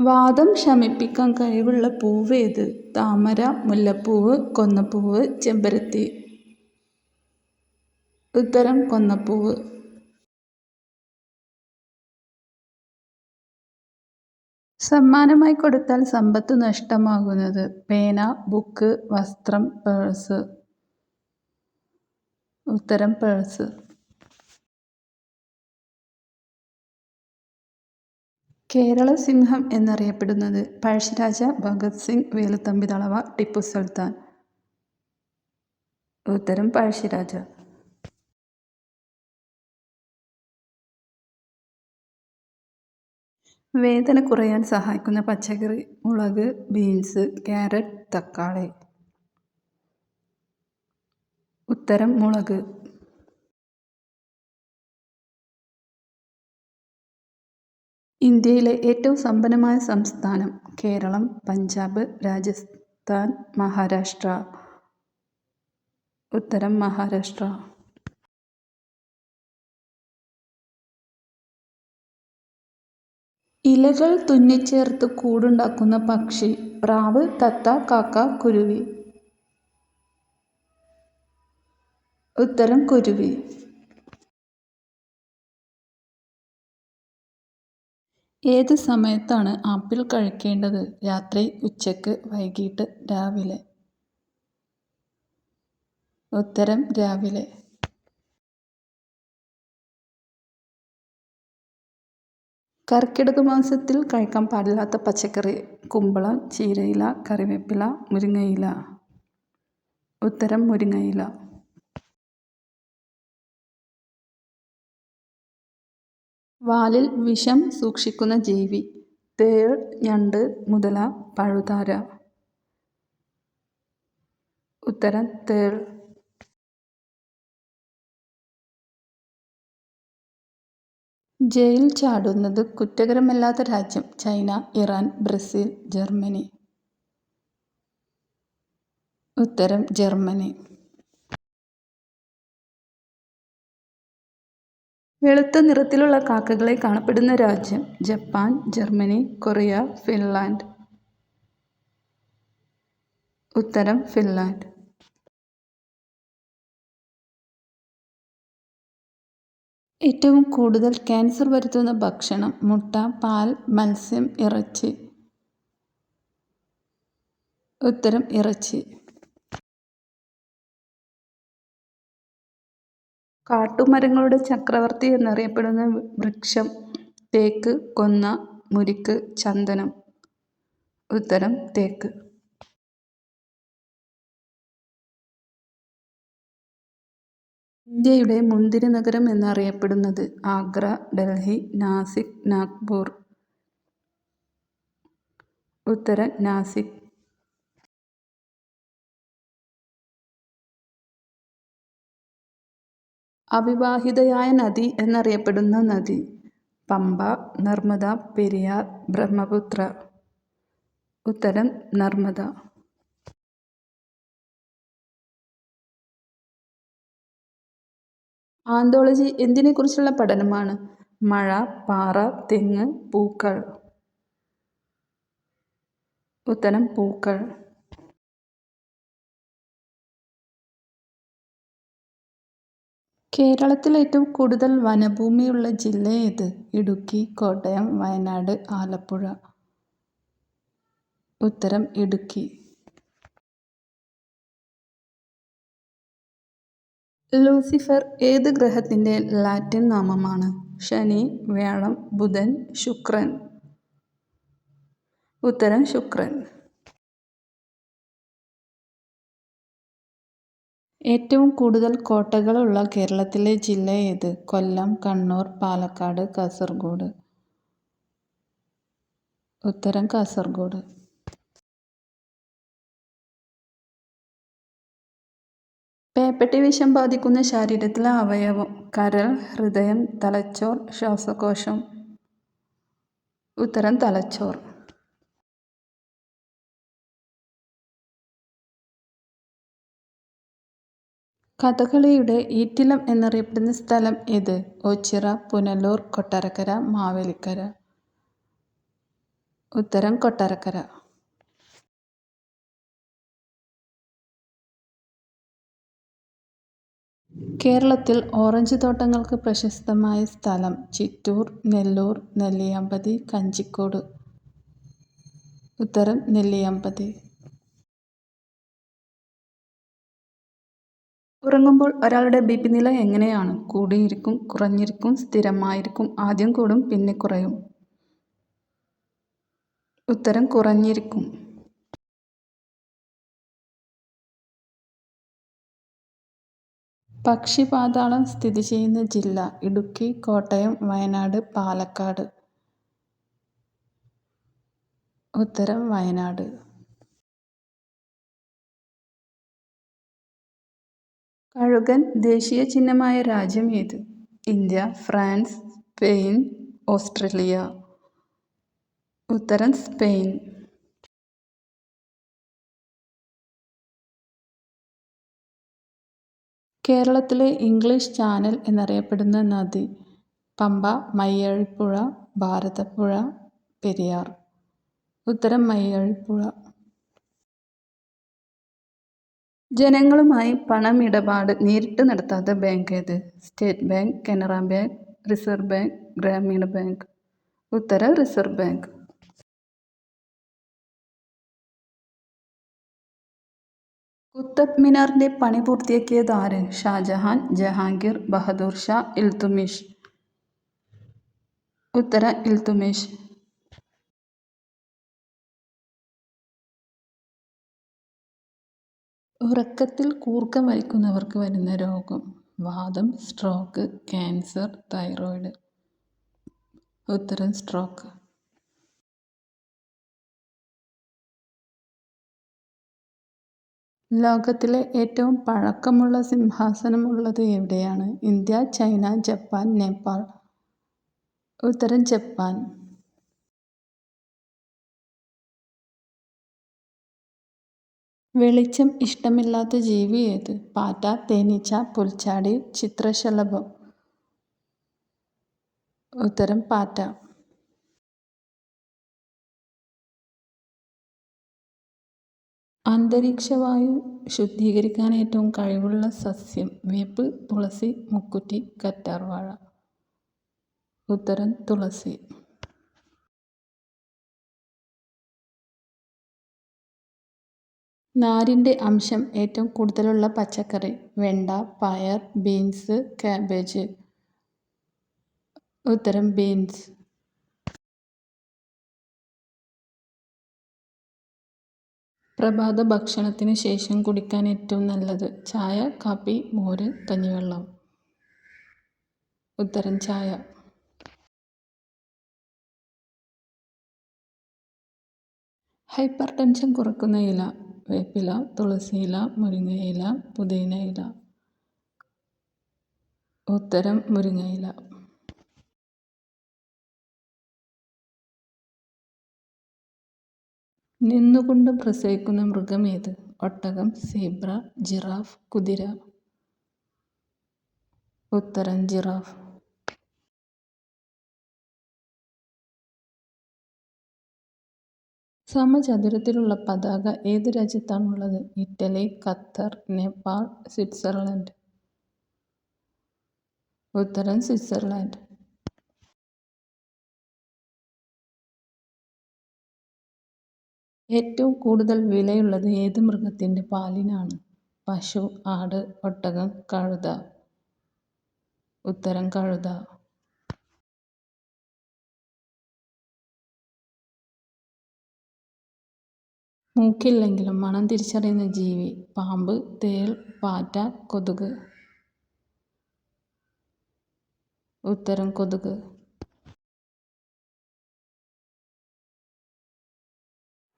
വാതം ശമിപ്പിക്കാൻ കഴിവുള്ള പൂവേത്? താമര, മുല്ലപ്പൂവ്, കൊന്നപ്പൂവ്, ചെമ്പരത്തി. ഉത്തരം കൊന്നപ്പൂവ്. സമ്മാനമായി കൊടുത്താൽ സമ്പത്ത് നഷ്ടമാകുന്നത്. പേന, ബുക്ക്, വസ്ത്രം, പേഴ്സ്. ഉത്തരം പേഴ്സ്. കേരള സിംഹം എന്നറിയപ്പെടുന്നത്. പഴശ്ശിരാജ, ഭഗത് സിംഗ്, വേലുത്തമ്പി തളവ ടിപ്പു സുൽത്താൻ. ഉത്തരം പഴശ്ശിരാജ. വേദന കുറയാൻ സഹായിക്കുന്ന പച്ചക്കറി. മുളക്, ബീൻസ്, ക്യാരറ്റ് തക്കാളി. ഉത്തരം മുളക്. ഇന്ത്യയിലെ ഏറ്റവും സമ്പന്നമായ സംസ്ഥാനം. കേരളം, പഞ്ചാബ്, രാജസ്ഥാൻ, മഹാരാഷ്ട്ര. ഉത്തരം മഹാരാഷ്ട്ര. ഇലകൾ തുന്നിച്ചേർത്ത് കൂടുണ്ടാക്കുന്ന പക്ഷി. പ്രാവ്, തത്ത, കാക്ക, കുരുവി. ഉത്തരം കുരുവി. ഏത് സമയത്താണ് ആപ്പിൾ കഴിക്കേണ്ടത്? രാത്രി, ഉച്ചയ്ക്ക്, വൈകിട്ട് രാവിലെ. ഉത്തരം രാവിലെ. കർക്കിടക മാസത്തിൽ കഴിക്കാൻ പാടില്ലാത്ത പച്ചക്കറി. കുമ്പളം, ചീരയില, കറിവേപ്പില, മുരിങ്ങയില. ഉത്തരം മുരിങ്ങയില. വാലിൽ വിഷം സൂക്ഷിക്കുന്ന ജീവി. തേൾ, ഞണ്ട്, മുതല, പഴുതാര. ഉത്തരം തേൾ. ജയിൽ ചാടുന്നത് കുറ്റകരമല്ലാത്ത രാജ്യം. China, Iran, Brazil, Germany. ഉത്തരം ജർമ്മനി. വെളുത്ത നിറത്തിലുള്ള കാക്കകളെ കാണപ്പെടുന്ന രാജ്യം. Japan, Germany, Korea, Finland. ഉത്തരം ഫിൻലാൻഡ്. ഏറ്റവും കൂടുതൽ ക്യാൻസർ വരുത്തുന്ന ഭക്ഷണം. മുട്ട, പാൽ, മത്സ്യം, ഇറച്ചി. ഉത്തരം ഇറച്ചി. കാട്ടുമരങ്ങളുടെ ചക്രവർത്തി എന്നറിയപ്പെടുന്ന വൃക്ഷം. തേക്ക്, കൊന്ന, മുരിക്ക്, ചന്ദനം. ഉത്തരം തേക്ക്. ഇന്ത്യയുടെ മുന്തിരി നഗരം എന്നറിയപ്പെടുന്നത്. ആഗ്ര, ഡൽഹി, നാസിക്, നാഗ്പൂർ. ഉത്തരം നാസിക്. അവിവാഹിതയായ നദി എന്നറിയപ്പെടുന്ന നദി. പമ്പ, നർമ്മദ പെരിയാർ, ബ്രഹ്മപുത്ര. ഉത്തരം നർമ്മദ ആന്തോളജി എന്തിനെക്കുറിച്ചുള്ള പഠനമാണ്? മഴ, പാറ, തെങ്ങ്, പൂക്കൾ. ഉത്തരം പൂക്കൾ. കേരളത്തിൽ ഏറ്റവും കൂടുതൽ വനഭൂമിയുള്ള ജില്ല ഏത്? ഇടുക്കി, കോട്ടയം, വയനാട്, ആലപ്പുഴ. ഉത്തരം ഇടുക്കി. ലൂസിഫർ ഏത് ഗ്രഹത്തിന്റെ ലാറ്റിൻ നാമമാണ്? ശനി, വ്യാഴം, ബുധൻ, ശുക്രൻ. ഉത്തരം ശുക്രൻ. ഏറ്റവും കൂടുതൽ കോട്ടകളുള്ള കേരളത്തിലെ ജില്ല ഏത്? കൊല്ലം, കണ്ണൂർ, പാലക്കാട്, കാസർഗോഡ്. ഉത്തരം കാസർഗോഡ്. പേപ്പട്ടി വിഷം ബാധിക്കുന്ന ശരീരത്തിലെ അവയവം. കരൾ, ഹൃദയം, തലച്ചോർ, ശ്വാസകോശം. ഉത്തരം തലച്ചോർ. കഥകളിയുടെ ഈറ്റില്ലം എന്നറിയപ്പെടുന്ന സ്ഥലം ഏത്? ഓച്ചിറ, പുനലൂർ, കൊട്ടാരക്കര, മാവേലിക്കര. ഉത്തരം കൊട്ടാരക്കര കേരളത്തിൽ ഓറഞ്ച് തോട്ടങ്ങൾക്ക് പ്രശസ്തമായ സ്ഥലം ചിറ്റൂർ നെല്ലൂർ നെല്ലിയാമ്പതി കഞ്ചിക്കോട് ഉത്തരം നെല്ലിയാമ്പതി ഉറങ്ങുമ്പോൾ ഒരാളുടെ ബി പി നില എങ്ങനെയാണ്? കൂടിയിരിക്കും കുറഞ്ഞിരിക്കും സ്ഥിരമായിരിക്കും ആദ്യം കൂടും പിന്നെ കുറയും. ഉത്തരം കുറഞ്ഞിരിക്കും. പക്ഷിപാതാളം സ്ഥിതി ചെയ്യുന്ന ജില്ല ഇടുക്കി കോട്ടയം വയനാട് പാലക്കാട്. ഉത്തരം വയനാട്. കഴുകൻ ദേശീയ ചിഹ്നമായ രാജ്യം ഏത്? India France Spain Australia. ഉത്തരം സ്പെയിൻ. കേരളത്തിലെ ഇംഗ്ലീഷ് ചാനൽ എന്നറിയപ്പെടുന്ന നദി പമ്പ മയ്യഴിപ്പുഴ ഭാരതപ്പുഴ പെരിയാർ. ഉത്തരം മയ്യഴിപ്പുഴ. ജനങ്ങളുമായി പണമിടപാട് നേരിട്ട് നടത്താത്ത ബാങ്ക് ഏത്? State bank Canara bank reserve bank Grameena bank. ഉത്തര റിസർവ് ബാങ്ക്. കുത്തബ് മിനാറിന്റെ പണി പൂർത്തിയാക്കിയത് ആര്? ഷാജഹാൻ ജഹാംഗീർ ബഹദൂർ ഷാ ഇൽത്തുമിഷ്. ഉത്തര ഇൽത്തുമിഷ്. ഉറക്കത്തിൽ കൂർക്കം വലിക്കുന്നവർക്ക് വരുന്ന രോഗം. വാദം സ്ട്രോക്ക് ക്യാൻസർ തൈറോയിഡ്. ഉത്തരം സ്ട്രോക്ക്. ലോകത്തിലെ ഏറ്റവും പഴക്കമുള്ള സിംഹാസനം ഉള്ളത് എവിടെയാണ്? India China Japan Nepal. ഉത്തരം ജപ്പാൻ. വെളിച്ചം ഇഷ്ടമില്ലാത്ത ജീവി ഏത്? പാറ്റ തേനീച്ച പുൽച്ചാടി ചിത്രശലഭം. ഉത്തരം പാറ്റ. അന്തരീക്ഷവായു ശുദ്ധീകരിക്കാൻ ഏറ്റവും കഴിവുള്ള സസ്യം വേപ്പ് തുളസി മുക്കുറ്റി കറ്റാർവാഴ. ഉത്തരം തുളസി. നാരിന്റെ അംശം ഏറ്റവും കൂടുതലുള്ള പച്ചക്കറി വെണ്ട പയർ ബീൻസ് കാബേജ്. ഉത്തരം ബീൻസ്. പ്രഭാത ഭക്ഷണത്തിന് ശേഷം കുടിക്കാൻ ഏറ്റവും നല്ലത് ചായ കാപ്പി മോര് കഞ്ഞിവെള്ളം. ഉത്തരം ചായ. ഹൈപ്പർ ടെൻഷൻ കുറക്കുന്ന ഇല. വേപ്പില തുളസിയില മുരിങ്ങയില പുതിനയില. ഉത്തരം മുരിങ്ങയില. നിന്നുകൊണ്ട് പ്രസവിക്കുന്ന മൃഗം ഏത്? ഒട്ടകം സീബ്ര ജിറാഫ് കുതിര. ഉത്തരം ജിറാഫ്. സമചതുരത്തിലുള്ള പതാക ഏത് രാജ്യത്താണുള്ളത്? Italy Qatar Nepal Switzerland. ഉത്തരം സ്വിറ്റ്സർലൻഡ്. ഏറ്റവും കൂടുതൽ വിലയുള്ളത് ഏത് മൃഗത്തിന്റെ പാലിനാണ്? പശു ആട് ഒട്ടകം കഴുത. ഉത്തരം കഴുത. മൂക്കില്ലെങ്കിലും മണം തിരിച്ചറിയുന്ന ജീവി പാമ്പ് തേൾ പാറ്റ കൊതുക്. ഉത്തരം കൊതുക്.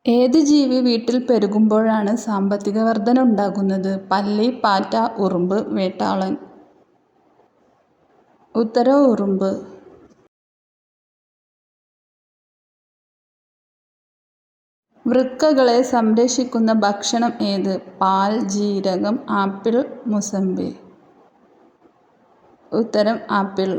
ഏത് ജീവി വീട്ടിൽ പെരുകുമ്പോഴാണ് സാമ്പത്തിക വർധന ഉണ്ടാകുന്നത്? പല്ലി പാറ്റ ഉറുമ്പ് വേട്ടാളൻ. ഉത്തര ഉറുമ്പ്. വൃക്കകളെ സംരക്ഷിക്കുന്ന ഭക്ഷണം ഏത്? പാൽ ജീരകം ആപ്പിൾ മുസമ്പി. ഉത്തരം ആപ്പിൾ.